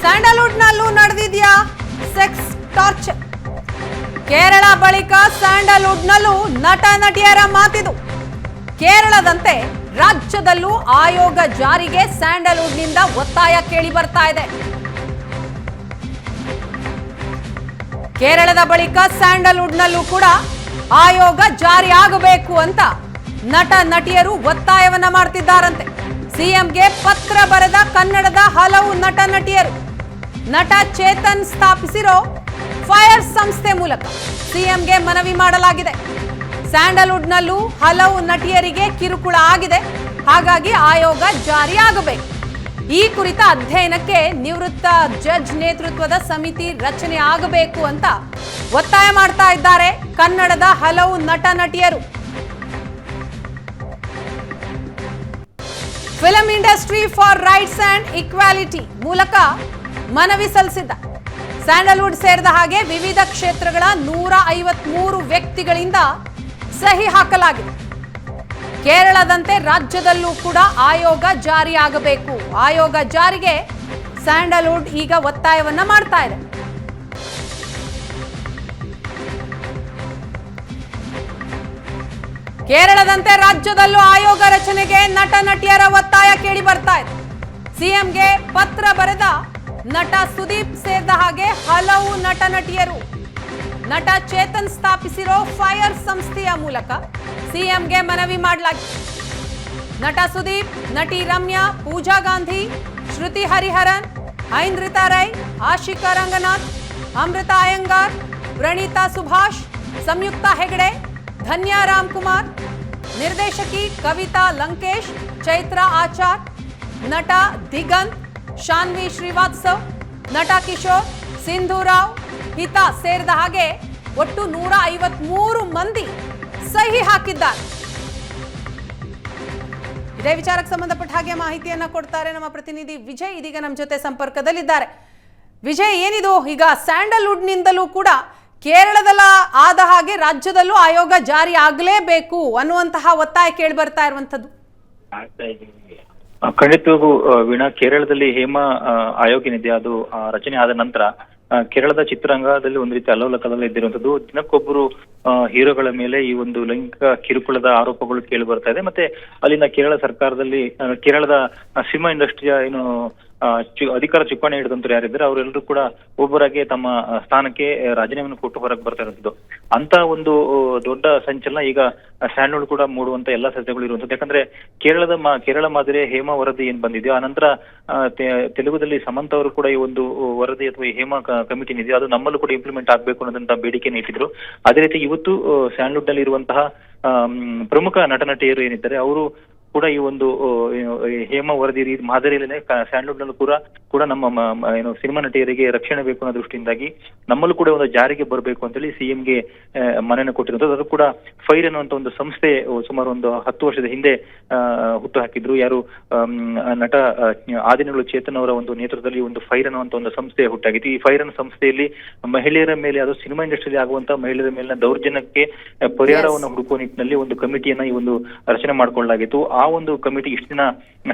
ಸ್ಯಾಂಡಲ್ವುಡ್ನಲ್ಲೂ ನಡೆದಿದ್ಯಾ sex torture Kerala ಬಳಿಕ ಸ್ಯಾಂಡಲ್ವುಡ್ನಲ್ಲೂ ನಟ ನಟಿಯರ ಮಾತಿದು. ಕೇರಳದಂತೆ ರಾಜ್ಯದಲ್ಲೂ ಆಯೋಗ ಜಾರಿಗೆ ಸ್ಯಾಂಡಲ್ವುಡ್ನಿಂದ ಒತ್ತಾಯ ಕೇಳಿ ಬರ್ತಾ ಇದೆ. ಕೇರಳದ ಬಳಿಕ ಸ್ಯಾಂಡಲ್ವುಡ್ನಲ್ಲೂ ಕೂಡ ಆಯೋಗ ಜಾರಿ ಆಗಬೇಕು ಅಂತ ನಟ ನಟಿಯರು ಒತ್ತಾಯವನ್ನ ಮಾಡ್ತಿದ್ದಾರಂತೆ. ಸಿಎಂಗೆ ಪತ್ರ ಬರೆದ ಕನ್ನಡದ ಹಲವು ನಟ ನಟಿಯರು. ನಟ ಚೇತನ್ ಸ್ಥಾಪಿಸಿರೋ ಫೈರ್ ಸಂಸ್ಥೆ ಮೂಲಕ ಸಿಎಂಗೆ ಮನವಿ ಮಾಡಲಾಗಿದೆ. ಸ್ಯಾಂಡಲ್ವುಡ್ನಲ್ಲೂ ಹಲವು ನಟಿಯರಿಗೆ ಕಿರುಕುಳ ಆಗಿದೆ. ಹಾಗಾಗಿ ಆಯೋಗ ಜಾರಿಯಾಗಬೇಕು ಈ ಕುರಿತ ಅಧ್ಯಯನಕ್ಕೆ ನಿವೃತ್ತ ಜಡ್ಜ್ ನೇತೃತ್ವದ ಸಮಿತಿ ರಚನೆ ಆಗಬೇಕು ಅಂತ ಒತ್ತಾಯ ಮಾಡ್ತಾ ಇದ್ದಾರೆ ಕನ್ನಡದ ಹಲವು ನಟ ನಟಿಯರು. Film industry for rights and equality ಮೂಲಕ ಮನವಿ ಸಲ್ಲಿಸಿದ್ದ. ಸ್ಯಾಂಡಲ್ವುಡ್ ಸೇರಿದ ಹಾಗೆ ವಿವಿಧ ಕ್ಷೇತ್ರಗಳ ನೂರ ಐವತ್ಮೂರು ವ್ಯಕ್ತಿಗಳಿಂದ ಸಹಿ ಹಾಕಲಾಗಿದೆ. ಕೇರಳದಂತೆ ರಾಜ್ಯದಲ್ಲೂ ಕೂಡ ಆಯೋಗ ಜಾರಿಯಾಗಬೇಕು. ಆಯೋಗ ಜಾರಿಗೆ ಸ್ಯಾಂಡಲ್ವುಡ್ ಈಗ ಒತ್ತಾಯವನ್ನ ಮಾಡ್ತಾ ಇದೆ. ಕೇರಳದಂತೆ ರಾಜ್ಯದಲ್ಲೂ ಆಯೋಗ ರಚನೆಗೆ ನಟ ನಟಿಯರ ಒತ್ತಾಯ ಕೇಳಿ ಬರ್ತಾ ಇದೆ. ಸಿಎಂಗೆ ಪತ್ರ ಬರೆದ ನಟ ಸುದೀಪ್ ಸೇರಿದ ಹಾಗೆ ಹಲವು ನಟ ನಟಿಯರು. ನಟ ಚೇತನ್ ಸ್ಥಾಪಿಸಿರೋ ಫೈರ್ ಸಂಸ್ಥೆಯ ಮೂಲಕ ಸಿಎಂಗೆ ಮನವಿ ಮಾಡಲಾಗಿದೆ ನಟ ಸುದೀಪ್, ನಟಿ ರಮ್ಯಾ, ಪೂಜಾ ಗಾಂಧಿ, ಶ್ರುತಿ ಹರಿಹರನ್, ಐಂದ್ರಿತಾ ರೈ, ಆಶಿಕಾ ರಂಗನಾಥ್, ಅಮೃತ ಅಯ್ಯಂಗಾರ್, ಪ್ರಣೀತಾ ಸುಭಾಷ್, ಸಂಯುಕ್ತ ಹೆಗಡೆ, ಧನ್ಯಾ ರಾಮ್ಕುಮಾರ್, ನಿರ್ದೇಶಕಿ ಕವಿತಾ ಲಂಕೇಶ್, ಚೈತ್ರ ಆಚಾರ್, ನಟ ದಿಗಂತ್ ಶಾನ್ವಿ ಶ್ರೀವಾತ್ಸವ್, ನಟ ಕಿಶೋರ್ ಸಿಂಧೂರಾವ್ ಹಿತಾ ಸೇರಿದ ಹಾಗೆ ಒಟ್ಟು ನೂರ ಐವತ್ಮೂರು ಮಂದಿ ಸಹಿ ಹಾಕಿದ್ದಾರೆ. ಇದೇ ವಿಚಾರಕ್ಕೆ ಸಂಬಂಧಪಟ್ಟ ಹಾಗೆ ಮಾಹಿತಿಯನ್ನ ಕೊಡ್ತಾರೆ ನಮ್ಮ ಪ್ರತಿನಿಧಿ ವಿಜಯ್. ಇದೀಗ ನಮ್ಮ ಜೊತೆ ಸಂಪರ್ಕದಲ್ಲಿದ್ದಾರೆ. ವಿಜಯ್, ಏನಿದು? ಈಗ ಸ್ಯಾಂಡಲ್ವುಡ್ನಿಂದಲೂ ಕೂಡ ಕೇರಳದಲ್ಲ ಆದ ಹಾಗೆ ರಾಜ್ಯದಲ್ಲೂ ಆಯೋಗ ಜಾರಿ ಆಗಲೇಬೇಕು ಅನ್ನುವಂತಹ ಒತ್ತಾಯ ಕೇಳಿ ಬರ್ತಾ ಇರುವಂತದ್ದು ಖಂಡಿತವಾಗೂ ವೀಣಾ, ಕೇರಳದಲ್ಲಿ ಹೇಮ ಆಯೋಗ ಏನಿದೆ ಅದು ರಚನೆ ಆದ ನಂತರ ಕೇರಳದ ಚಿತ್ರರಂಗದಲ್ಲಿ ಒಂದು ರೀತಿ ಅಲ್ಲೋಲಕದಲ್ಲಿ ಇದ್ದಿರುವಂತದ್ದು ದಿನಕ್ಕೊಬ್ಬರು ಹೀರೋಗಳ ಮೇಲೆ ಈ ಒಂದು ಲೈಂಗಿಕ ಕಿರುಕುಳದ ಆರೋಪಗಳು ಕೇಳಿ ಬರ್ತಾ ಇದೆ. ಮತ್ತೆ ಅಲ್ಲಿನ ಕೇರಳ ಸರ್ಕಾರದಲ್ಲಿ ಕೇರಳದ ಸಿನಿಮಾ ಇಂಡಸ್ಟ್ರಿಯ ಏನು ಅಧಿಕಾರ ಚುಕ್ಕಾಣಿ ಹಿಡಿದಂತರು ಯಾರಿದ್ದಾರೆ ಅವರೆಲ್ಲರೂ ಕೂಡ ಒಬ್ಬರಾಗಿ ತಮ್ಮ ಸ್ಥಾನಕ್ಕೆ ರಾಜೀನಾಮೆ ಕೊಟ್ಟು ಹೊರಗೆ ಬರ್ತಾ ಇರುವಂತದ್ದು ಅಂತ ಒಂದು ದೊಡ್ಡ ಸಂಚಲನ ಈಗ ಸ್ಯಾಂಡ್ವುಡ್ ಕೂಡ ಮೂಡುವಂತ ಎಲ್ಲಾ ಸಾಧ್ಯತೆಗಳು ಇರುವಂತದ್ದು ಯಾಕಂದ್ರೆ ಕೇರಳದ ಕೇರಳ ಮಾದರಿಯ ಹೇಮಾ ವರದಿ ಏನ್ ಬಂದಿದೆಯೋ ಆ, ನಂತರ ತೆಲುಗುದಲ್ಲಿ ಸಮಂತ ಅವರು ಕೂಡ ಈ ಒಂದು ವರದಿ ಅಥವಾ ಈ ಹೇಮಾ ಕಮಿಟಿ ಏನಿದೆ ಅದು ನಮ್ಮಲ್ಲೂ ಕೂಡ ಇಂಪ್ಲಿಮೆಂಟ್ ಆಗ್ಬೇಕು ಅನ್ನೋದಂತ ಬೇಡಿಕೆ ಇಟ್ಟಿದ್ರು. ಅದೇ ರೀತಿ ಇವತ್ತು ಸ್ಯಾಂಡಲ್ವುಡ್ನಲ್ಲಿ ಇರುವಂತಹ ಪ್ರಮುಖ ನಟ ನಟಿಯರು ಏನಿದ್ದಾರೆ ಅವರು ಕೂಡ ಈ ಒಂದು ಹೇಮ ವರದಿ ಮಾದರಿಯಲ್ಲೇ ಸ್ಯಾಂಡಲ್ವುಡ್ ನಲ್ಲೂ ಕೂಡ ಕೂಡ ನಮ್ಮ ಏನು ಸಿನಿಮಾ ನಟಿಯರಿಗೆ ರಕ್ಷಣೆ ಬೇಕು ಅನ್ನೋ ದೃಷ್ಟಿಯಿಂದಾಗಿ ನಮ್ಮಲ್ಲೂ ಕೂಡ ಒಂದು ಜಾರಿಗೆ ಬರಬೇಕು ಅಂತೇಳಿ ಸಿಎಂಗೆ ಮನೆಯನ್ನು ಕೊಟ್ಟಿರೋದು ಅದು ಕೂಡ ಫೈರ್ ಅನ್ನುವಂತ ಒಂದು ಸಂಸ್ಥೆ ಸುಮಾರು ಒಂದು ಹತ್ತು ವರ್ಷದ ಹಿಂದೆ ಹುಟ್ಟು ಹಾಕಿದ್ರು. ಯಾರು ನಟ ಆದಿನಗಳು ಚೇತನ್ ಅವರ ಒಂದು ನೇತೃತ್ವದಲ್ಲಿ ಒಂದು ಫೈರ್ ಅನ್ನುವಂತ ಒಂದು ಸಂಸ್ಥೆ ಹುಟ್ಟಾಗಿತ್ತು. ಈ ಫೈರ್ ಅನ್ನೋ ಸಂಸ್ಥೆಯಲ್ಲಿ ಮಹಿಳೆಯರ ಮೇಲೆ, ಅದು ಸಿನಿಮಾ ಇಂಡಸ್ಟ್ರಿಯಲ್ಲಿ ಆಗುವಂತ ಮಹಿಳೆಯರ ಮೇಲಿನ ದೌರ್ಜನ್ಯಕ್ಕೆ ಪರಿಹಾರವನ್ನು ಹುಡುಕುವ ನಿಟ್ಟಿನಲ್ಲಿ ಒಂದು ಕಮಿಟಿಯನ್ನ ಈ ಒಂದು ರಚನೆ ಮಾಡ್ಕೊಳ್ಳಲಾಗಿತ್ತು. ಆ ಒಂದು ಕಮಿಟಿ ಇಷ್ಟು ದಿನ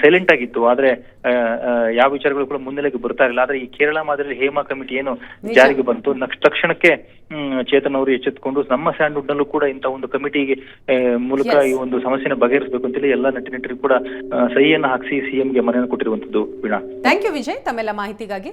ಸೈಲೆಂಟ್ ಆಗಿತ್ತು. ಆದ್ರೆ ಯಾವ ವಿಚಾರಗಳು ಕೂಡ ಮುನ್ನೆಲೆಗೆ ಬರ್ತಾ ಇರಲಿಲ್ಲ. ಆದ್ರೆ ಈ ಕೇರಳ ಮಾದರಿಯಲ್ಲಿ ಹೇಮಾ ಕಮಿಟಿ ಏನು ಜಾರಿಗೆ ಬಂತು. ನೆಕ್ಸ್ಟ್ ತಕ್ಷಣಕ್ಕೆ ಚೇತನ್ ಅವರು ಎಚ್ಚೆತ್ತುಕೊಂಡು ನಮ್ಮ ಸ್ಯಾಂಡ್ವುಡ್ ನಲ್ಲೂ ಕೂಡ ಇಂತ ಒಂದು ಕಮಿಟಿಗೆ ಮೂಲಕ ಈ ಒಂದು ಸಮಸ್ಯೆನ ಬಗೆಹರಿಸಬೇಕು ಅಂತೇಳಿ ಎಲ್ಲಾ ನಟಿ ನಟರಿಗೂ ಕೂಡ ಸಹಿಯನ್ನು ಸಹಿಯನ್ನ ಹಾಕಿಸಿ ಸಿಎಂಗೆ ಮನೆಯನ್ನು ಕೊಟ್ಟಿರುವಂತದ್ದು ವೀಣಾ. Thank you Vijay. ತಮ್ಮೆಲ್ಲ ಮಾಹಿತಿಗಾಗಿ.